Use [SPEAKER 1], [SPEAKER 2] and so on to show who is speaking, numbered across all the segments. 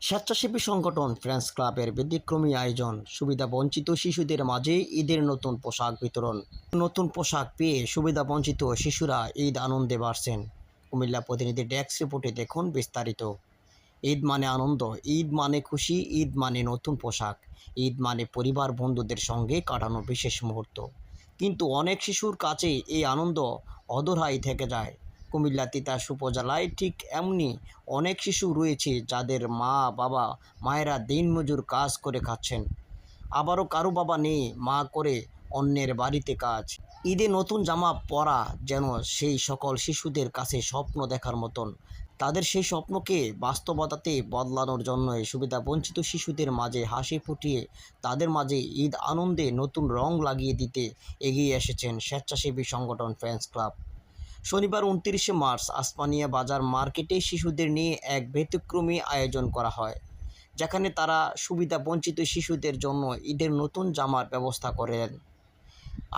[SPEAKER 1] স্বেচ্ছাসেবী সংগঠন ফ্রেন্ডস ক্লাবের ব্যতিক্রমী আয়োজন, সুবিধা বঞ্চিত শিশুদের মাঝে ঈদের নতুন পোশাক বিতরণ। নতুন পোশাক পেয়ে সুবিধা বঞ্চিত শিশুরা ঈদ আনন্দে বাড়ছেন। কুমিল্লা প্রতিনিধি ডেস্ক রিপোর্টে দেখুন বিস্তারিত। ঈদ মানে আনন্দ, ঈদ মানে খুশি, ঈদ মানে নতুন পোশাক। ঈদ মানে পরিবার বন্ধুদের সঙ্গে কাটানো বিশেষ মুহূর্ত। কিন্তু অনেক শিশুর কাছে এই আনন্দ অধরাই থেকে যায়। কুমিল্লা তিতাস উপজেলায় ঠিক এমনি অনেক শিশু রয়েছে যাদের মা, বাবা, মায়েরা দিনমজুর কাজ করে খাচ্ছেন। আবারও কারও বাবা নেই, মা করে অন্যের বাড়িতে কাজ। ঈদে নতুন জামা পরা যেন সেই সকল শিশুদের কাছে স্বপ্ন দেখার মতন। তাদের সেই স্বপ্নকে বাস্তবতাতে বদলানোর জন্যই সুবিধা বঞ্চিত শিশুদের মাঝে হাসি ফুটিয়ে তাদের মাঝে ঈদ আনন্দে নতুন রং লাগিয়ে দিতে এগিয়ে এসেছেন স্বেচ্ছাসেবী সংগঠন ফ্রেন্ডস ক্লাব। শনিবার উনত্রিশে মার্চ আসমানিয়া বাজার মার্কেটে শিশুদের নিয়ে এক ব্যতিক্রমী আয়োজন করা হয়, যেখানে তারা সুবিধা বঞ্চিত শিশুদের জন্য ঈদের নতুন জামার ব্যবস্থা করেন।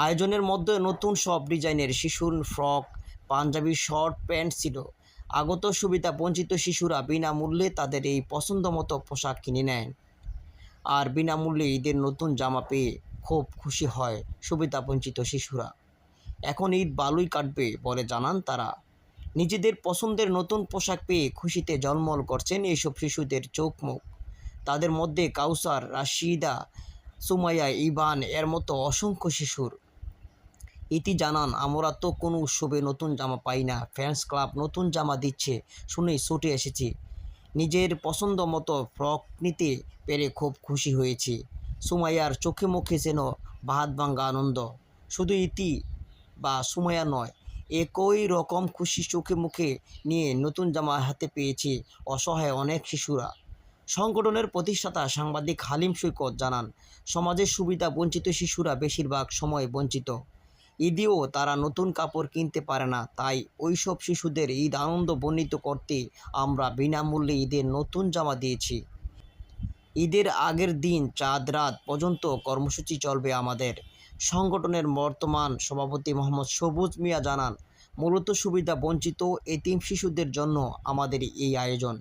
[SPEAKER 1] আয়োজনের মধ্যে নতুন সব ডিজাইনের শিশুর ফ্রক, পাঞ্জাবি, শর্ট প্যান্ট ছিল। আগত সুবিধা বঞ্চিত শিশুরা বিনামূল্যে তাদের এই পছন্দ মতো পোশাক কিনে নেন। আর বিনামূল্যে ঈদের নতুন জামা পেয়ে খুব খুশি হয় সুবিধা বঞ্চিত শিশুরা। এখন ঈদ ভালোই কাটবে বলে জানান তারা। নিজেদের পছন্দের নতুন পোশাক পেয়ে খুশিতে জলমল করছেন এইসব শিশুদের চোখ মুখ। তাদের মধ্যে কাউসার, রাশিদা, সুমাইয়া ইবান এর মতো অসংখ্য শিশুর। ইতি জানান, আমরা তো কোনো উৎসবে নতুন জামা পাই না, ফ্যান্স ক্লাব নতুন জামা দিচ্ছে শুনেই ছুটে এসেছি। নিজের পছন্দ মতো ফ্রক নিতে পেরে খুব খুশি হয়েছি। সুমাইয়ার চোখে মুখে যেন বাহাত ভাঙ্গা আনন্দ। শুধু ইতি বা সুমাইয়া নয়। একই রকম খুশি চোখে মুখে নিয়ে নতুন জামা হাতে পেয়েছে অসহায় অনেক শিশুরা। সংগঠনের প্রতিষ্ঠাতা সাংবাদিক হালিম সৈকত জানান সমাজের সুবিধা বঞ্চিত শিশুরা বেশিরভাগ সময় বঞ্চিত। ঈদেও তারা নতুন কাপড় কিনতে পারে না, তাই ওইসব শিশুদের ঈদ আনন্দ বর্ণিত করতে আমরা বিনামূল্যে ঈদের নতুন জামা দিয়েছি। ঈদের আগের দিন চাঁদ রাত পর্যন্ত কর্মসূচি চলবে আমাদের। সংগঠনের বর্তমান সভাপতি মোহাম্মদ সবুজ মিয়া জানান, মূলত সুবিধা বঞ্চিত এতিম শিশুদের জন্য আমাদের এই আয়োজন।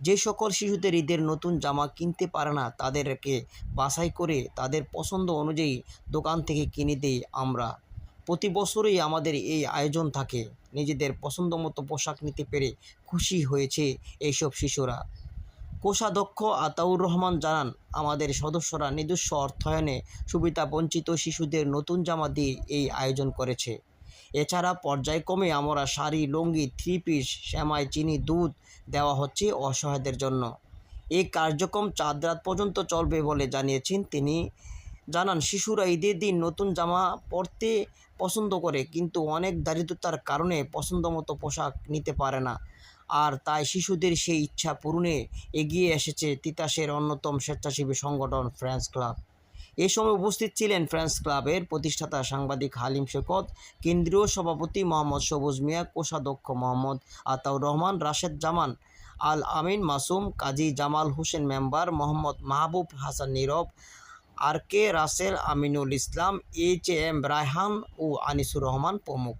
[SPEAKER 1] যে সকল শিশুদের ঈদের নতুন জামা কিনতে পারে না, তাদেরকে বাছাই করে তাদের পছন্দ অনুযায়ী দোকান থেকে কিনে দিই আমরা। প্রতি বছরই আমাদের এই আয়োজন থাকে। নিজেদের পছন্দ মতো পোশাক নিতে পেরে খুশি হয়েছে এইসব শিশুরা। কোষাধ্যক্ষ আতাউর রহমান জানান, আমাদের সদস্যরা নিজস্ব অর্থায়নে সুবিধা বঞ্চিত শিশুদের নতুন জামা দিয়ে এই আয়োজন করেছে। এছাড়া পর্যায়ক্রমে আমরা শাড়ি, লুঙ্গি থ্রি পিস শ্যামাই চিনি, দুধ দেওয়া হচ্ছে অসহায়দের জন্য। এই কার্যক্রম চাঁদ রাত পর্যন্ত চলবে বলে জানিয়েছেন তিনি। জানান, শিশুরা ঈদের দিন নতুন জামা পরতে পছন্দ করে, কিন্তু অনেক দারিদ্রতার কারণে পছন্দ মতো পোশাক নিতে পারে না। আর তাই শিশুদের সেই ইচ্ছা পূরণে এগিয়ে এসেছে তিতাসের অন্যতম স্বেচ্ছাসেবী সংগঠন ফ্রেন্ডস ক্লাব। এ সময় উপস্থিত ছিলেন ফ্রেন্ডস ক্লাবের প্রতিষ্ঠাতা সাংবাদিক হালিম শেখত, কেন্দ্রীয় সভাপতি মোহাম্মদ সবুজ মিয়া, কোষাধ্যক্ষ Mohammad Ataur Rahman, Rashed Zaman, Al Amin Masum, Kazi Jamal Hossain member Mohammad Mahbub Hasan Nirob, R K Rasel Aminul Islam, H M Raihan ও আনিসুর রহমান প্রমুখ।